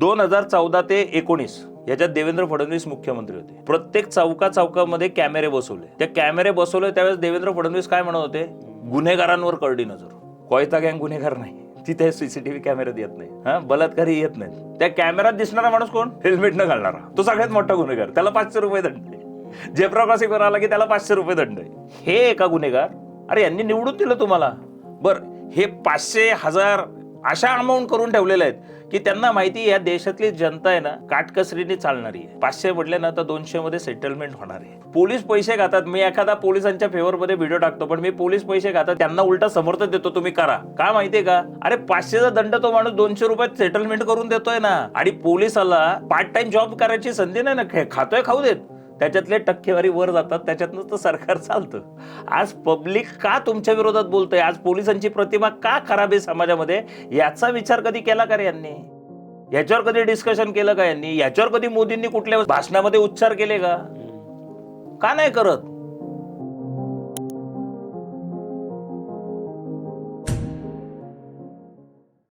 दोन हजार चौदा ते एकोणीस याच्यात देवेंद्र फडणवीस मुख्यमंत्री होते. प्रत्येक चौका चौकामध्ये कॅमेरे बसवले. त्या कॅमेरे बसवले त्यावेळेस देवेंद्र फडणवीस काय म्हणत होते? गुन्हेगारांवर करडी नजर. कोयता गँग गुन्हेगार नाही. तिथे सीसीटीव्ही कॅमेऱ्यात येत नाही. हा? बलात्कारी येत नाही. त्या कॅमेऱ्यात दिसणारा माणूस कोण? हेल्मेट न घालणारा. तो सगळ्यात मोठा गुन्हेगार. त्याला पाचशे रुपये दंड आहे. जेब्रा क्रॉसिंग आला की त्याला पाचशे रुपये दंड आहे. हे एका गुन्हेगार? अरे यांनी निवडून दिलं तुम्हाला. बर हे पाचशे हजार अशा अमाऊंट करून ठेवलेल्या आहेत की त्यांना माहिती या देशातली जनता आहे ना काटकसरीने चालणारी आहे. पाचशे म्हटले ना तर दोनशे मध्ये सेटलमेंट होणार आहे. पोलीस पैसे खातात. मी एखादा पोलिसांच्या फेवर मध्ये व्हिडिओ टाकतो पण मी पोलीस पैसे खातात. त्यांना उलटा समर्थन देतो तुम्ही करा. का माहितीये का? अरे पाचशेचा दंड तो माणूस दोनशे रुपयात सेटलमेंट करून देतोय ना. आणि पोलिसाला पार्ट टाइम जॉब करायची संधी नाही ना खातोय खाऊ देत. त्याच्यातले टक्केवारी वर जातात त्याच्यातनं तर सरकार चालतं. आज पब्लिक का तुमच्या विरोधात बोलतंय? आज पोलिसांची प्रतिमा का खराब आहे समाजामध्ये? याचा विचार कधी केला का रे यांनी? याच्यावर कधी डिस्कशन केलं का यांनी? याच्यावर कधी मोदींनी कुठल्या भाषणामध्ये उच्चार केले का? का नाही करत?